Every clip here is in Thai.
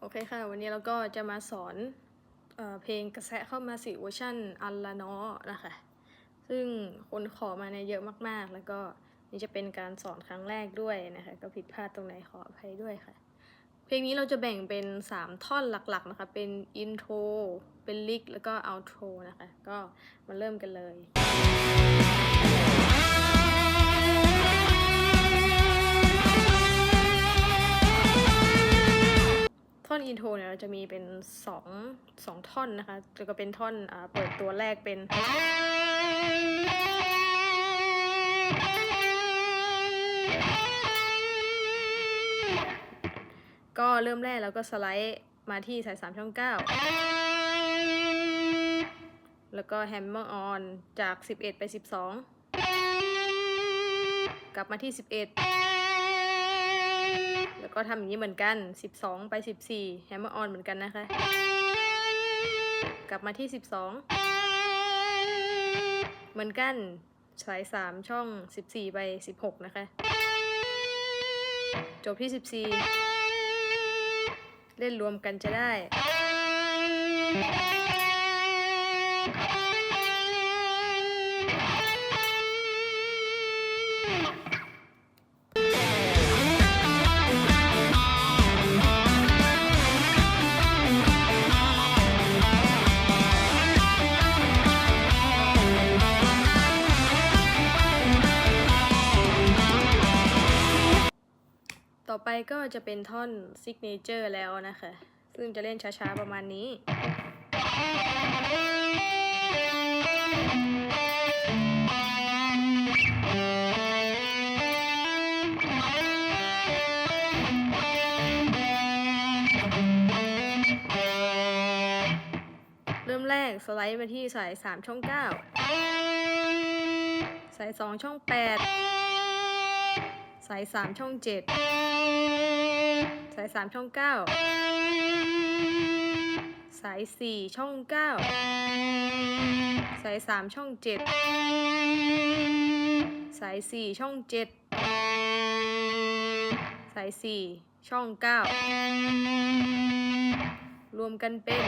โอเคค่ะ วันนี้เราก็จะมาสอนเออเพลงกระแสเข้ามาสิเวอร์ชันอัลลานาะนะคะ ซึ่งคนขอมาเนี่ยเยอะมากๆ แล้วก็นี่จะเป็นการสอนครั้งแรกด้วยนะคะ ก็ผิดพลาดตรงไหนขออภัยด้วยค่ะ เพลงนี้เราจะแบ่งเป็น 3 ท่อนหลักๆนะคะ เป็นอินโทร เป็นลิก แล้วก็เอาโทรนะคะ ก็มาเริ่มกันเลย อินโทรเนี่ยเราจะมีเป็นสองสองท่อนนะคะแล้วก็เป็นท่อนอ่าเปิดตัวแรกเป็น ก็เริ่มแรกเราก็สไลด์มาที่สายสามช่องเก้าแล้วก็แฮมเมอร์ออนจาก 11 ไป 12 กลับมาที่ 11 แล้วก็ทำอย่างนี้เหมือนกัน 12 ไป 14แฮมเมอร์ออนเหมือนกันนะคะ กลับมาที่ 12 เหมือนกันสาย 3 ช่อง 14 ไป 16 นะคะ จบที่ 14 เล่นรวมกันจะได้ ไปก็จะเป็นท่อนซิกเนเจอร์แล้วนะคะ ซึ่งจะเล่นช้าๆประมาณนี้ เริ่มแรกสไลด์มาที่สาย 3 ช่อง 9 สาย 2 ช่อง 8 สาย 3 ช่อง 7 สายสามช่องเก้าสายสี่ช่องเก้าสายสามช่องเจ็ดสายสี่ช่องเจ็ดสายสี่ช่องเก้ารวมกันเป็น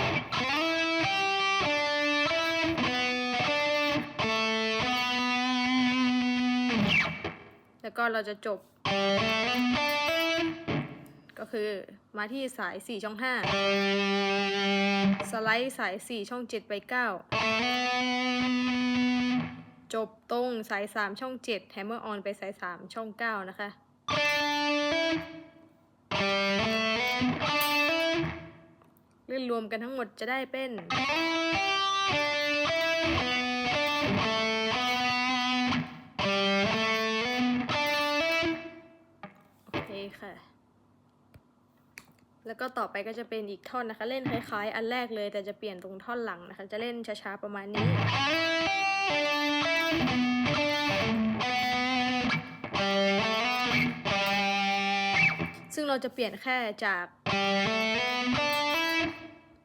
แล้วก็เราจะจบ ก็คือมาที่สาย 4 ช่อง 5 สไลด์สาย 4 ช่อง 7 ไป 9 จบตรงสาย 3 ช่อง 7 แฮมเมอร์ออนไปสาย 3 ช่อง 9 นะคะ เล่นรวมกันทั้งหมดจะได้เป็น แล้วก็ต่อไปก็จะเป็นอีกท่อนนะคะ เล่นคล้ายๆ อันแรกเลย แต่จะเปลี่ยนตรงท่อนหลังนะคะ จะเล่นช้าๆประมาณนี้ ซึ่งเราจะเปลี่ยนแค่จาก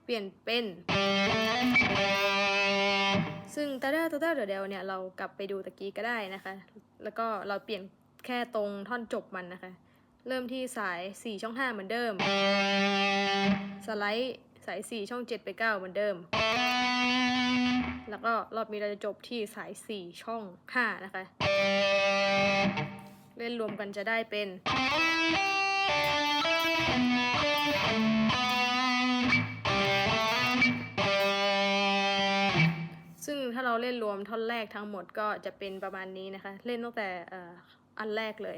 เปลี่ยนเป็น ซึ่งตาเดอตาเดอเดี๋ยวเดี๋ยวเนี่ยเรากลับไปดูตะกี้ก็ได้นะคะ แล้วก็เราเปลี่ยนแค่ตรงท่อนจบมันนะคะ เริ่มที่สาย 4 ช่อง 5 เหมือนเดิม สไลด์สาย 4 ช่อง 7 ไป 9 เหมือนเดิม แล้วก็รอบนี้เราจะจบที่สาย 4 ช่อง 5 นะคะ เล่นรวมกันจะได้เป็น ซึ่งถ้าเราเล่นรวมท่อนแรกทั้งหมดก็จะเป็นประมาณนี้นะคะ เล่นตั้งแต่อันแรกเลย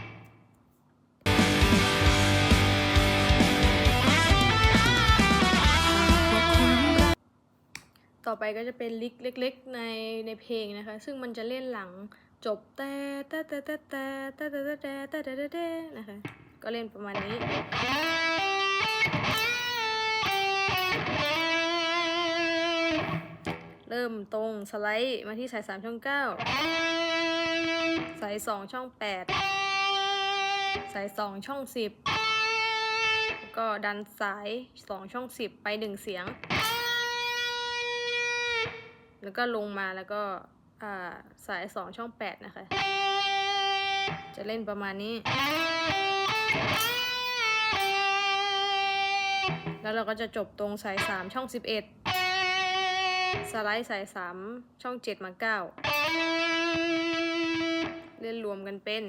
ไปก็จะเป็นลิกเล็ก ๆ ในในเพลงนะคะ ซึ่งมันจะเล่นหลังจบแต่แต่แต่แต่แต่แต่แต่แต่แต่แต่แต่แต่นะคะ ก็เล่นประมาณนี้ เริ่มตรงสไลด์มาที่สายสามช่องเก้าสายสองช่องแปดสายสองช่องสิบก็ดันสายสองช่องสิบไปหนึ่งเสียง ก็ลงมาแล้วก็สายสองช่องแปดนะคะ จะเล่นประมาณนี้ แล้วเราก็จะจบตรงสายสามช่องสิบเอ็ดสไลด์สายสามช่องเจ็ดมาเก้าเล่นรวมกันเป็น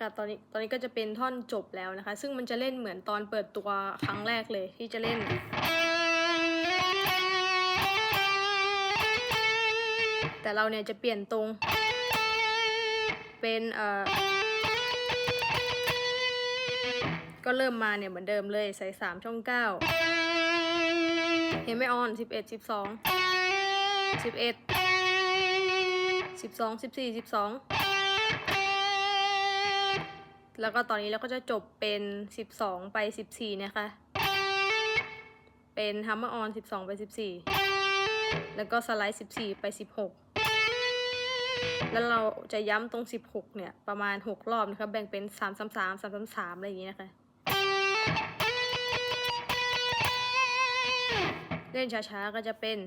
ค่ะตอนนี้ตอนนี้ก็จะเป็นท่อนจบแล้วนะคะ ซึ่งมันจะเล่นเหมือนตอนเปิดตัวครั้งแรกเลยที่จะเล่น แต่เราเนี่ยจะเปลี่ยนตรง เป็นเอ่อก็เริ่มมาเนี่ยเหมือนเดิมเลยใส่สามช่องเก้าเห็นไม่ออนสิบเอ็ดสิบสองสิบเอ็ดสิบสองสิบสี่สิบสอง แล้วก็ตอนนี้เราก็จะจบเป็น 12 ไป 14 นะคะ เป็น hammer on 12 ไป 14 แล้วก็สไลด์ 14 ไป 16 แล้วเราจะย้ำตรง 16 เนี่ย ประมาณ 6 รอบนะคะ แบ่งเป็น 3 3 3 3 3 3 อะไรอย่างนี้นะคะ เล่นช้าๆ ก็จะเป็น